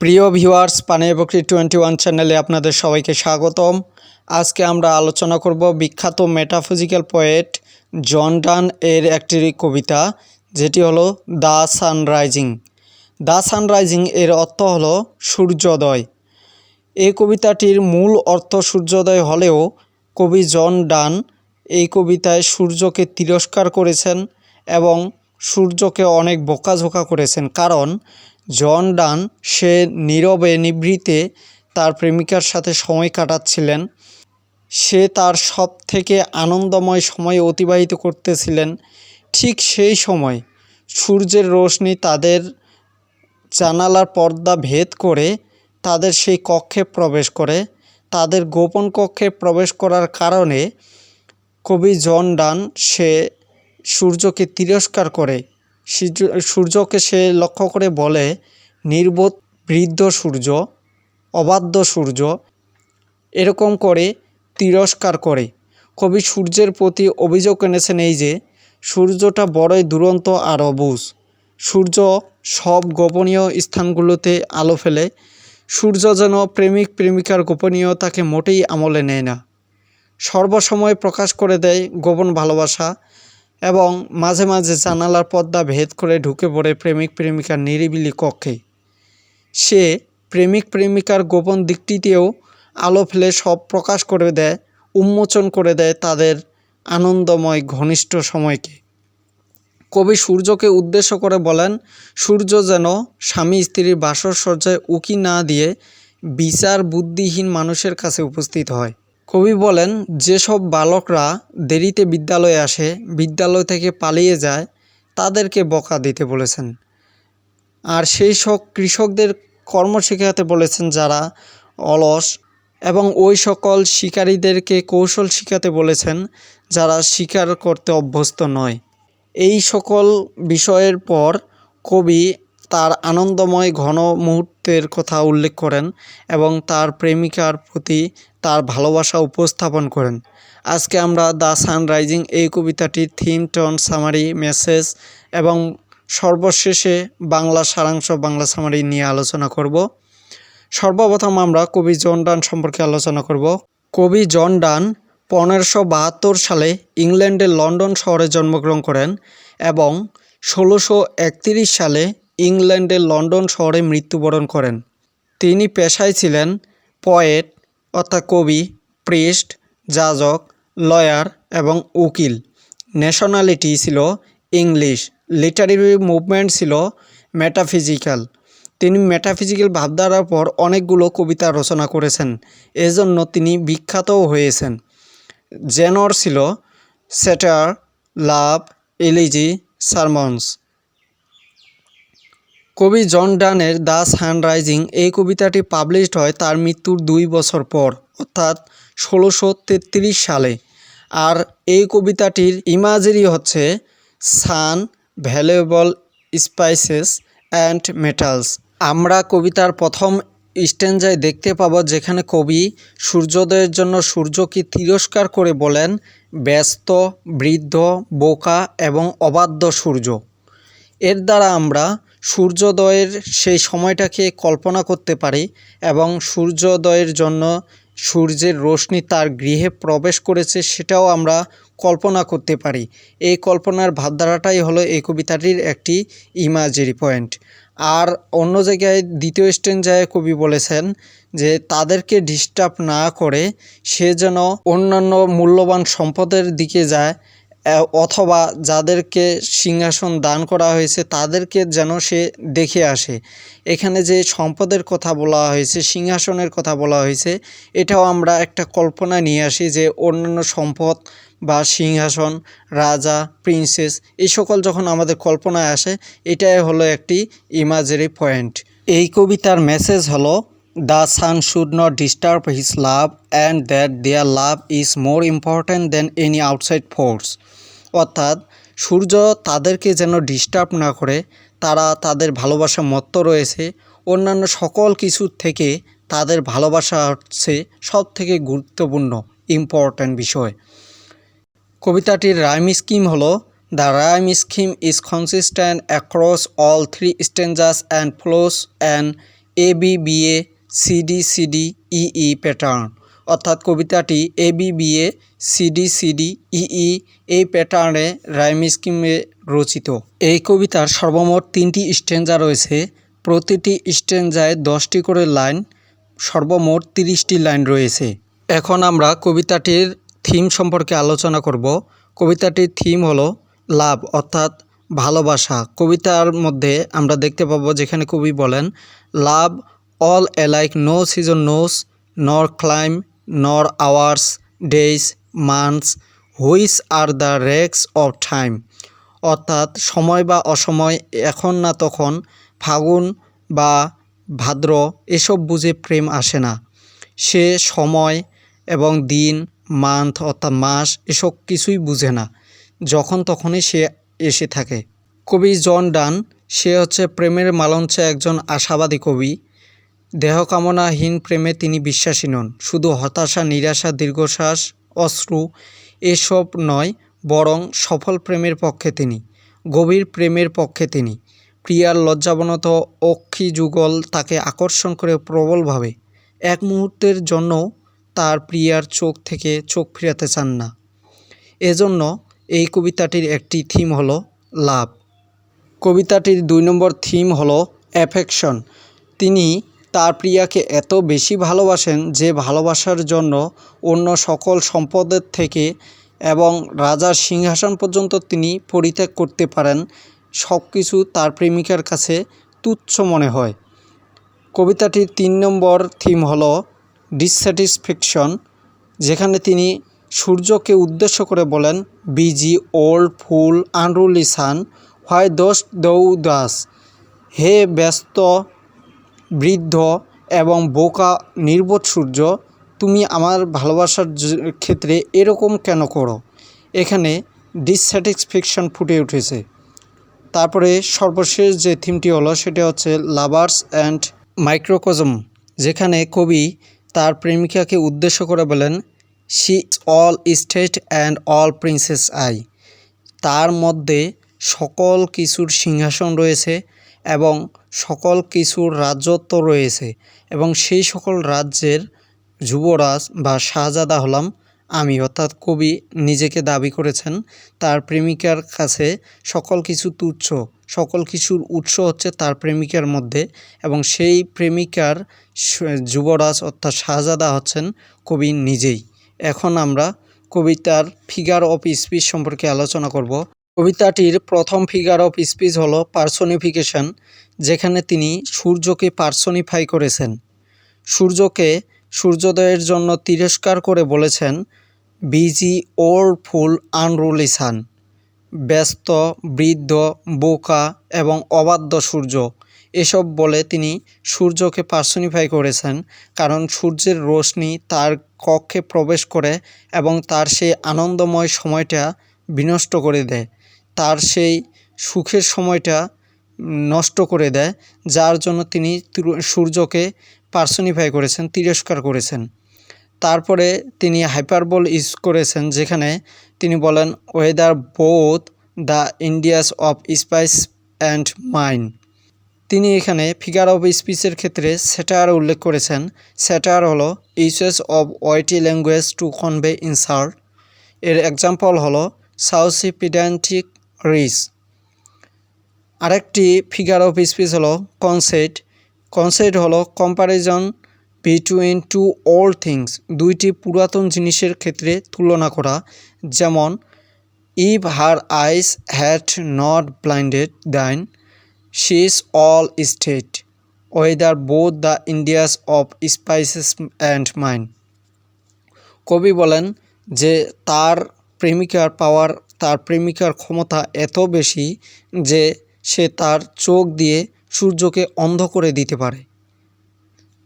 প্রিয় ভিউয়ার্স পানীয় বকরি twenty one চ্যানেলে আপনাদের সবাইকে স্বাগতম। আজকে আমরা আলোচনা করব বিখ্যাত মেটাফিজিক্যাল পোয়েট জন ডান এর একটি কবিতা, যেটি হলো দ্য সানরাইজিং দ্য সানরাইজিং এর অর্থ হলো সূর্যোদয়। এই কবিতাটির মূল অর্থ সূর্যোদয় হলেও কবি জন ডান এই কবিতায় সূর্যকে তিরস্কার করেছেন এবং সূর্যকে অনেক বোকাঝোকা করেছেন। কারণ জন ডান, সে নীরবে, নিভৃতে তার প্রেমিকার সাথে সময় কাটাচ্ছিলেন। সে তার সব থেকে আনন্দময় সময় অতিবাহিত করতেছিলেন। ঠিক সেই সময় সূর্যের রোশনি তাদের জানালার পর্দা ভেদ করে তাদের সেই কক্ষে প্রবেশ করে। তাদের গোপন কক্ষে প্রবেশ করার কারণে কবি জন ডান সে সূর্যকে তিরস্কার করে। সূর্যকে সে লক্ষ্য করে বলে, নির্বোধ বৃদ্ধ সূর্য, অবাধ্য সূর্য, এরকম করে তিরস্কার করে। কবি সূর্যের প্রতি অভিযোগ এনেছেন এই যে, সূর্যটা বড়ই দুরন্ত আর অবুজ। সূর্য সব গোপনীয় স্থানগুলোতে আলো ফেলে। সূর্য যেন প্রেমিক প্রেমিকার গোপনীয়তাকে মোটেই আমলে নেয় না। সর্বসময় প্রকাশ করে দেয় গোপন ভালোবাসা এবং মাঝে মাঝে জানালার পর্দা ভেদ করে ঢুকে পড়ে প্রেমিক প্রেমিকার নিরিবিলি কক্ষে। সে প্রেমিক প্রেমিকার গোপন দিকটিতেও আলো ফেলে সব প্রকাশ করে দেয়, উন্মোচন করে দেয় তাদের আনন্দময় ঘনিষ্ঠ সময়কে। কবি সূর্যকে উদ্দেশ্য করে বলেন, সূর্য যেন স্বামী স্ত্রীর বাসর সজ্জায় উকি না দিয়ে বিচার বুদ্ধিহীন মানুষের কাছে উপস্থিত হয়। কবি বলেন, যেসব বালকরা দেরিতে বিদ্যালয়ে আসে, বিদ্যালয় থেকে পালিয়ে যায়, তাদেরকে বকা দিতে বলেছেন। আর সেই সব কৃষকদের কর্ম শেখাতে বলেছেন যারা অলস এবং ওই সকল শিকারীদেরকে কৌশল শিখাতে বলেছেন যারা শিকার করতে অভ্যস্ত নয়। এই সকল বিষয়ের পর কবি তার আনন্দময় ঘন মুহূর্তের কথা উল্লেখ করেন এবং তার প্রেমিকার প্রতি তার ভালোবাসা উপস্থাপন করেন। আজকে আমরা দ্য সানরাইজিং এই কবিতাটির থিম, টন, সামারি, মেসেজ এবং সর্বশেষে বাংলা সারাংশ, বাংলা সামারি নিয়ে আলোচনা করব। সর্বপ্রথম আমরা কবি জন ডান সম্পর্কে আলোচনা করব। কবি জন ডান পনেরোশো বাহাত্তর সালে ইংল্যান্ডের লন্ডন শহরে জন্মগ্রহণ করেন এবং ষোলোশো একতিরিশ সালে ইংল্যান্ডের লন্ডন শহরে মৃত্যুবরণ করেন। তিনি পেশায় ছিলেন পয়েট অর্থাৎ কবি, প্রিস্ট, যাজক, লয়ার এবং উকিল। ন্যাশনালিটি ছিল ইংলিশ। লিটারেরি মুভমেন্ট ছিল মেটাফিজিক্যাল তিনি মেটাফিজিক্যাল ভাবধারার পর অনেকগুলো কবিতা রচনা করেছেন। এজন্য তিনি বিখ্যাতও হয়েছেন। জেনর ছিল সেটার লাভ এলিজি সারমন্স কবি জন ডানের দ্য সানরাইজিং এই কবিতাটি পাবলিশড হয় তার মৃত্যুর দুই বছর পর, অর্থাৎ ষোলোশো তেত্রিশ সালে। আর এই কবিতাটির ইমাজেরি হচ্ছে sun, valuable spices and metals. আমরা কবিতার প্রথম স্ট্যান্ডায় দেখতে পাবো যেখানে কবি সূর্যোদয়ের জন্য সূর্যকে তিরস্কার করে বলেন, ব্যস্ত, বৃদ্ধ, বোকা এবং অবাধ্য সূর্য। এর দ্বারা আমরা সূর্যোদয়ের সেই সময়টাকে কল্পনা করতে পারি এবং সূর্যোদয়ের জন্য সূর্যের রোশনি তার গৃহে প্রবেশ করেছে সেটাও আমরা কল্পনা করতে পারি। এই কল্পনার ভাবধারাটাই হলো এই কবিতাটির একটি ইমাজিরি পয়েন্ট আর অন্য জায়গায় দ্বিতীয় স্ট্যান্ডায় কবি বলেছেন যে তাদেরকে ডিস্টার্ব না করে সে যেন অন্যান্য মূল্যবান সম্পদের দিকে যায় অথবা যাদেরকে সিংহাসন দান করা হয়েছে, তাদেরকে যেন সে দেখে আসে। এখানে যে সম্পদের কথা বলা হয়েছে, সিংহাসনের কথা বলা হয়েছে, এটাও আমরা একটা কল্পনা নিয়ে আসি যে অন্যান্য সম্পদ বা সিংহাসন, রাজা প্রিন্সেস এই সকল যখন আমাদের কল্পনায় আসে, এটাই হলো একটি ইমাজারি পয়েন্ট এই কবিতার মেসেজ হলো the sun should not disturb his love and that their love is more important than any outside force অর্থাৎ, সূর্য তাদেরকে যেন ডিস্টার্ব না করে, তারা তাদের ভালোবাসা মত্ত রয়েছে। অন্যান্য সকল কিছুর থেকে তাদের ভালোবাসা হচ্ছে সব থেকে গুরুত্বপূর্ণ ইম্পর্ট্যান্ট বিষয়। কবিতাটির রাইম স্কিম হলো the rhyme scheme is consistent across all three stanzas and flows and A B B A C D C D E pattern অর্থাৎ কবিতাটি A B B A C D C D E এই প্যাটার্নে rhyme স্কিমে রচিত। এই কবিতার সর্বমোট তিনটি স্ট্যান্জা রয়েছে। প্রতিটি স্ট্যান্জায় দশটি করে লাইন সর্বমোট তিরিশটি লাইন রয়েছে। এখন আমরা কবিতাটির থিম সম্পর্কে আলোচনা করব। কবিতাটির থিম হলো লাভ, অর্থাৎ ভালোবাসা। কবিতার মধ্যে আমরা দেখতে পাবো যেখানে কবি বলেন, love all alike no season knows nor clime nor hours days months which are the rags of time অর্থাৎ সময় বা অসময় এখন না তখন ফাগুন বা ভাদ্র এসব বুঝে প্রেম আসে না। সে সময় এবং দিন মান্থ অর্থাৎ মাস এসব কিছুই বুঝে না। যখন তখনই সে এসে থাকে। কবি জন ডান, সে হচ্ছে প্রেমের মালঞ্চে একজন আশাবাদী কবি। দেহকামনাহীন প্রেমে তিনি বিশ্বাসী নন। শুধু হতাশা, নিরাশা, দীর্ঘশ্বাস, অশ্রু, এসব নয়, বরং সফল প্রেমের পক্ষে তিনি, গভীর প্রেমের পক্ষে তিনি। প্রিয়ার লজ্জাবনত অক্ষি যুগল তাকে আকর্ষণ করে প্রবলভাবে। এক মুহূর্তের জন্য তার প্রিয়ার চোখ থেকে চোখ ফিরাতে চান না। এজন্য এই কবিতাটির একটি থিম হলো লাভ। কবিতাটির দুই নম্বর থিম হলো অ্যাফেকশন। তিনি তার প্রিয়াকে এত বেশি ভালোবাসেন যে ভালোবাসার জন্য অন্য সকল সম্পদের থেকে এবং রাজার সিংহাসন পর্যন্ত তিনি পরিত্যাগ করতে পারেন সব কিছু তার প্রেমিকার কাছে তুচ্ছ মনে হয়। কবিতাটির তিন নম্বর থিম হল ডিসস্যাটিসফ্যাকশন, যেখানে তিনি সূর্যকে উদ্দেশ্য করে বলেন, busy, old, fool, unruly sun, why dost thou thus হে ব্যস্ত বৃদ্ধ এবং বোকা নির্বোধ সূর্য, তুমি আমার ভালোবাসার ক্ষেত্রে এরকম কেন করো? এখানে ডিসস্যাটিসফ্যাকশন ফুটে উঠেছে। তারপরে সর্বশেষ যে থিমটি হলো, সেটা হচ্ছে লাভার্স অ্যান্ড মাইক্রোকজম যেখানে কবি তার প্রেমিকাকে উদ্দেশ্য করে বলেন she all state and all princes I তার মধ্যে সকল কিছুর সিংহাসন রয়েছে। এবং সকল কিছুর রাজত্ব রয়েছে এবং সেই সকল রাজ্যের যুবরাজ বা শাহজাদা হলাম আমি, অর্থাৎ কবি নিজেকে দাবি করেছেন, তার প্রেমিকার কাছে সকল কিছু তুচ্ছ, সকল কিছুর উৎস হচ্ছে তার প্রেমিকার মধ্যে এবং সেই প্রেমিকার যুবরাজ অর্থাৎ শাহজাদা হচ্ছেন কবি নিজেই। এখন আমরা কবিতার ফিগার অফ স্পিচ সম্পর্কে আলোচনা করব। কবিতাটির প্রথম ফিগার অফ স্পিচ হলো পার্সোনিফিকেশন যেখানে তিনি সূর্যকে পার্সোনিফাই করেছেন। সূর্যকে সূর্যোদয়ের জন্য তিরস্কার করে বলেছেন বিজি ওর ফুল আনরুলি সান ব্যস্ত, বৃদ্ধ, বোকা এবং অবাধ্য সূর্য। এসব বলে তিনি সূর্যকে পার্সোনিফাই করেছেন, কারণ সূর্যের রশ্মি তার কক্ষে প্রবেশ করে এবং তার সেই আনন্দময় সময়টা বিনষ্ট করে দেয়। তার সেই সুখের সময়টা নষ্ট করে দেয়, যার জন্য তিনি সূর্যকে পার্সোনিফাই করেছেন, তিরস্কার করেছেন। তারপরে তিনি হাইপারবল ইউজ করেছেন, যেখানে তিনি বলেন whether both the Indias of spice and mine তিনি এখানে ফিগার অফ স্পিচের ক্ষেত্রে স্যাটার উল্লেখ করেছেন। স্যাটার হলো uses of witty language to convey insult এর এক্সাম্পল হলো সাউসি পিডান্টিক রিস। আরেকটি ফিগার অফ স্পিচ হলো কনসেট কনসেট হলো comparison between two old things দুইটি পুরাতন জিনিসের ক্ষেত্রে তুলনা করা। যেমন if her eyes had not blinded thine she is all state whether both the Indias of spices and mind কবি বলেন যে, তার প্রেমিকার পাওয়ার তার প্রেমিকার ক্ষমতা এত বেশি যে সে তার চোখ দিয়ে সূর্যকে অন্ধ করে দিতে পারে।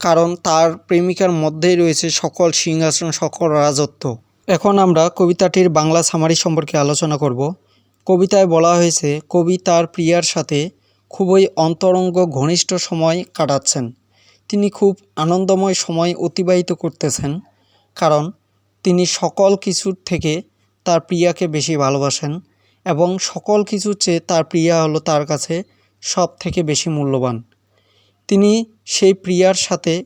কারণ তার প্রেমিকার মধ্যেই রয়েছে সকল সিংহাসন, সকল রাজত্ব। এখন আমরা কবিতাটির বাংলা সামারি সম্পর্কে আলোচনা করব। কবিতায় বলা হয়েছে, কবি তার প্রিয়ার সাথে খুবই অন্তরঙ্গ, ঘনিষ্ঠ সময় কাটাচ্ছেন। তিনি খুব আনন্দময় সময় অতিবাহিত করতেছেন। কারণ তিনি সকল কিছুর থেকে তার প্রিয়াকে বেশি ভালোবাসেন এবং সকল কিছুর চেয়ে তার প্রিয়া হলো তার কাছে সব থেকে বেশি মূল্যবান। তিনি সেই প্রিয়ার সাথে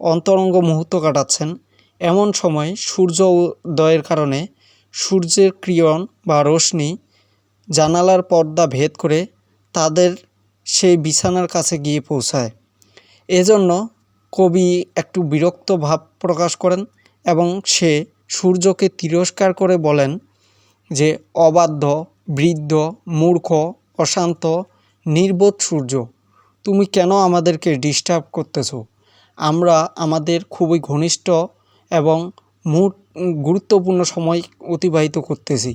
অন্তরঙ্গ মুহূর্ত কাটাচ্ছেন। এমন সময় সূর্য উদয়ের কারণে সূর্যের কিরণ বা রশ্মি জানালার পর্দা ভেদ করে তাদের সেই বিছানার কাছে গিয়ে পৌঁছায়। এজন্য কবি একটু বিরক্ত ভাব প্রকাশ করেন এবং সে সূর্যকে তিরস্কার করে বলেন যে, অবাধ্য, বৃদ্ধ, মূর্খ, অশান্ত, নির্বোধ সূর্য, তুমি কেন আমাদেরকে ডিস্টার্ব করতেছ? আমরা আমাদের খুবই ঘনিষ্ঠ এবং গুরুত্বপূর্ণ সময় অতিবাহিত করতেছি।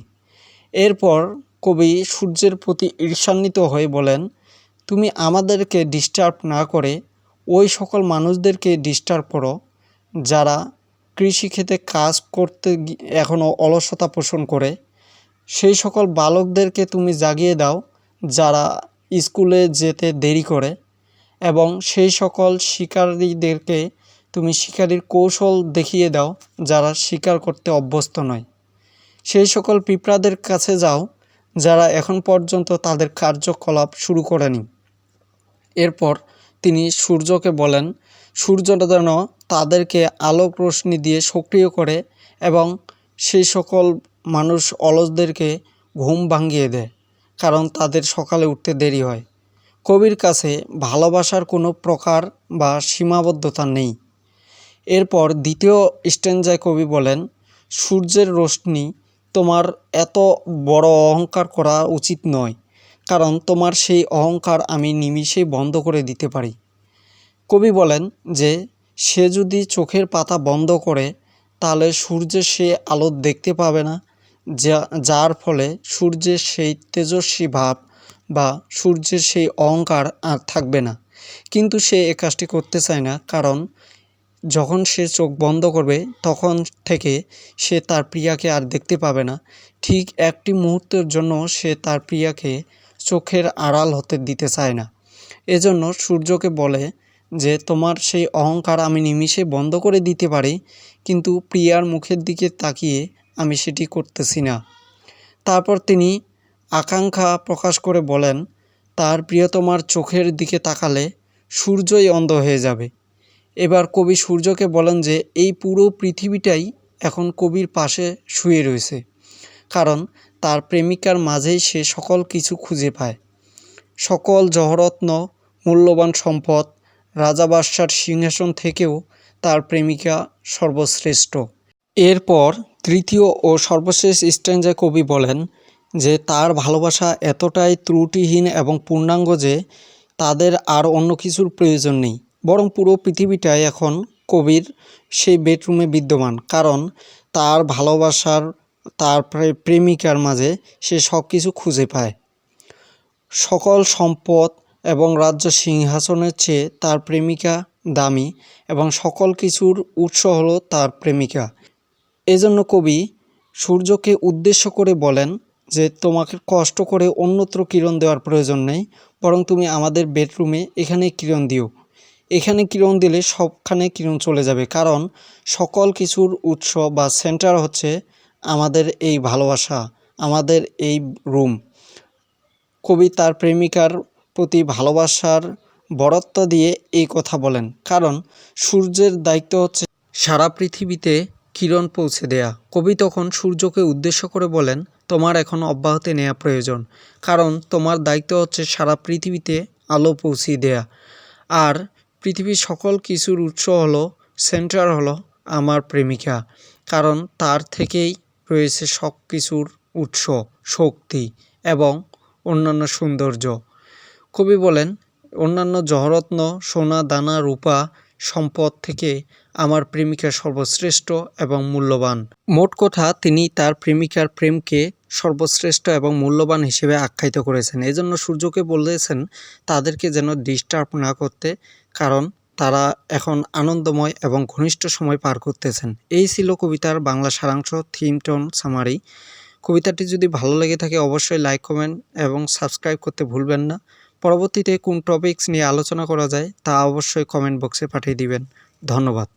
এরপর কবি সূর্যের প্রতি ঈর্ষান্বিত হয়ে বলেন, তুমি আমাদেরকে ডিস্টার্ব না করে ওই সকল মানুষদেরকে ডিস্টার্ব করো যারা কৃষিক্ষেত্রে কাজ করতে এখনও অলসতা পোষণ করে। সেই সকল বালকদেরকে তুমি জাগিয়ে দাও, যারা স্কুলে যেতে দেরি করে, এবং সেই সকল শিকারীদেরকে তুমি শিকারীর কৌশল দেখিয়ে দাও, যারা শিকার করতে অভ্যস্ত নয়। সেই সকল পিঁপড়াদের কাছে যাও, যারা এখন পর্যন্ত তাদের কার্যকলাপ শুরু করেনি। এরপর তিনি সূর্যকে বলেন সূর্যটা যেন তাদেরকে আলোক রশ্মি দিয়ে সক্রিয় করে এবং সেই সকল মানুষ অলসদেরকে ঘুম ভাঙিয়ে দেয়, কারণ তাদের সকালে উঠতে দেরি হয়। কবির কাছে ভালোবাসার কোনো প্রকার বা সীমাবদ্ধতা নেই। এরপর দ্বিতীয় স্ট্যান্ডায় কবি বলেন, সূর্যের রশ্মি তোমার এত বড় অহংকার করা উচিত নয়, কারণ তোমার সেই অহংকার আমি নিমিষেই বন্ধ করে দিতে পারি। কবি বলেন যে, সে যদি চোখের পাতা বন্ধ করে, তাহলে সূর্যের সে আলো দেখতে পাবে না, যা, যার ফলে সূর্যের সেই তেজস্বী ভাব বা সূর্যের সেই অহংকার আর থাকবে না। কিন্তু সে এ কাজটি করতে চায় না, কারণ যখন সে চোখ বন্ধ করবে, তখন থেকে সে তার প্রিয়াকে আর দেখতে পাবে না। ঠিক একটি মুহূর্তের জন্য সে তার প্রিয়াকে চোখের আড়াল হতে দিতে চায় না। এজন্য সূর্যকে বলে যে তোমার সেই অহংকার আমি নিমিষে বন্ধ করে দিতে পারি, কিন্তু প্রিয়ার মুখের দিকে তাকিয়ে আমি সেটি করতেছি না। তারপর তিনি আকাঙ্ক্ষা প্রকাশ করে বলেন, তার প্রিয়তমার চোখের দিকে তাকালে সূর্যই অন্ধ হয়ে যাবে। এবার কবি সূর্যকে বলেন যে, এই পুরো পৃথিবীটাই এখন কবির পাশে শুয়ে রয়েছে, কারণ তার প্রেমিকার মাঝেই সে সকল কিছু খুঁজে পায়। সকল জহরত্ন, মূল্যবান সম্পদ রাজা বাদশার সিংহাসন থেকেও তার প্রেমিকা সর্বশ্রেষ্ঠ। এরপর তৃতীয় ও সর্বশেষ স্ট্যান্ডে কবি বলেন যে, তার ভালোবাসা এতটাই ত্রুটিহীন এবং পূর্ণাঙ্গ যে, তাদের আর অন্য কিছুর প্রয়োজন নেই। বরং পুরো পৃথিবীটাই এখন কবির সেই বেডরুমে বিদ্যমান। কারণ তার ভালোবাসার, তার প্রে- প্রেমিকার মাঝে সে সব কিছু খুঁজে পায়। সকল সম্পদ এবং রাজ্য সিংহাসনের চেয়ে তার প্রেমিকা দামি এবং সকল কিছুর উৎস হলো তার প্রেমিকা। এজন্য কবি সূর্যকে উদ্দেশ্য করে বলেন যে, তোমাকে কষ্ট করে অন্যত্র কিরণ দেওয়ার প্রয়োজন নেই, বরং তুমি আমাদের বেডরুমে এখানে কিরণ দিও। এখানে কিরণ দিলে সবখানে কিরণ চলে যাবে, কারণ সকল কিছুর উৎস বা সেন্টার হচ্ছে আমাদের এই ভালোবাসা, আমাদের এই রুম। কবি তার প্রেমিকার প্রতি ভালোবাসার বরত্ব দিয়ে এই কথা বলেন। কারণ সূর্যের দায়িত্ব হচ্ছে সারা পৃথিবীতে কিরণ পৌঁছে দেয়া। কবি তখন সূর্যকে উদ্দেশ্য করে বলেন, তোমার এখন অব্যাহতি নেওয়া প্রয়োজন। কারণ তোমার দায়িত্ব হচ্ছে সারা পৃথিবীতে আলো পৌঁছিয়ে দেয়া। আর পৃথিবীর সকল কিছুর উৎস হলো, সেন্টার হলো আমার প্রেমিকা। কারণ তার থেকেই রয়েছে সব কিছুর উৎস, শক্তি এবং অন্যান্য সৌন্দর্য। কবি বলেন, অন্যান্য জহরত্ন, সোনা, দানা, রূপা, সম্পদ থেকে আমার প্রেমিকা সর্বশ্রেষ্ঠ এবং মূল্যবান। মোট কথা, তিনি তার প্রেমিকার প্রেমকে সর্বশ্রেষ্ঠ এবং মূল্যবান হিসেবে আখ্যায়িত করেছেন। এজন্য সূর্যকে বলেছেন, তাদেরকে যেন ডিস্টার্ব না করতে, কারণ তারা এখন আনন্দময় এবং ঘনিষ্ঠ সময় পার করতেছেন। এই ছিল কবিতার বাংলা সারাংশ, থিম টোন সামারি। কবিতাটি যদি ভালো লেগে থাকে, অবশ্যই লাইক, কমেন্ট এবং সাবস্ক্রাইব করতে ভুলবেন না। পরবর্তীতে কোন টপিকস নিয়ে আলোচনা করা যায় তা অবশ্যই কমেন্ট বক্সে পাঠিয়ে দিবেন। ধন্যবাদ।